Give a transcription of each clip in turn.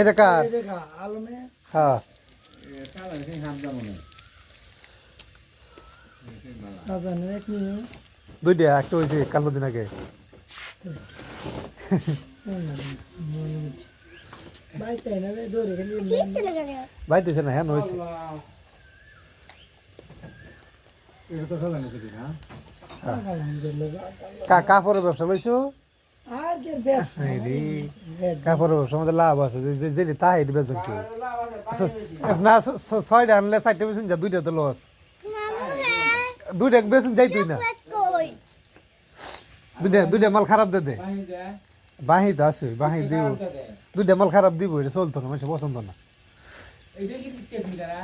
এটা কার? হ্যাঁ। নিয়ে দুইটা একটা হয়েছে কালো দিন আগে। বাইতেছে না হ্যাঁ হয়েছে। কা কাপড়ের ব্যবসা লইছো? আর কে ব্যবসা এই রে। কাপড়ের ব্যবসা আমাদের লাভ আছে যে- তাই এটা কেউ। না ছ- ছ- ছয়টা আনলে চারটে বেসুন যা দুইটা তো লস। দুইটা বেসুন যাই তুই না। দুইটা দুইটা মাল খারাপ দে দে। বাহি তো আছে বাহি দিব। দুইটা মাল খারাপ দিব এটা চলতো না মানুষ পছন্দ না।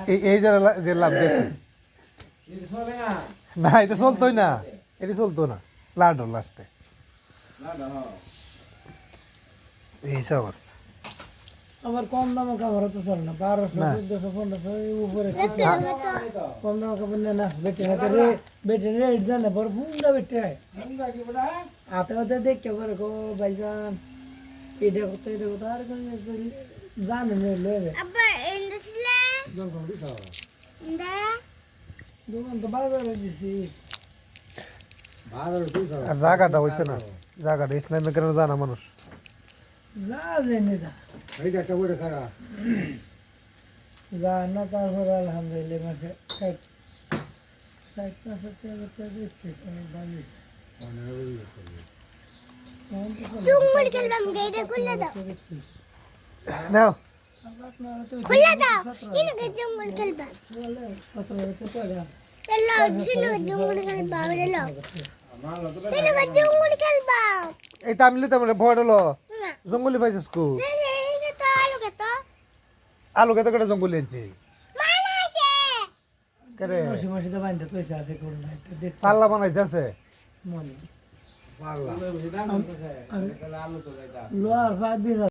এই এই যারা যে লাভ দিয়েছে। না। এটা চলতোই না। এটা চলতো না লাডো লাস্টে। এই সব অবস্থা। আমার কম দামে কাপড় তো চলে না। বারোশো। চোদ্দশো পনেরোশো উপরে কম দামে কাপড় নেয় না। বেটে হাতে বেটে রেট জানে বড় ফুন্ডা বেটে। হাতে হাতে দেখতে পারে গো ভাইজান এটা কত এটা কত আর কোন জানে না যায় দোকান তো বাজারে দিছি। আর জায়গাটা হয়েছে না। জায়গাটা ইসলামের কেন জানা মানুষ। যা না তারপর আলহামদুলিল্লাহ মাসে ষাট পঁয়ষট্টি হাজার টাকা দিচ্ছে তো বালিশ। নাও। খুলে দাও। সতেরো এই তামিলি তামিলে ভয় হলো না। জঙ্গলি পাইছিস কু আলু কত আলু কেটে কেটে জঙ্গলি আনছি মানা পাল্লা বানাইছে আছে? মনে। ফাঁক দিয়ে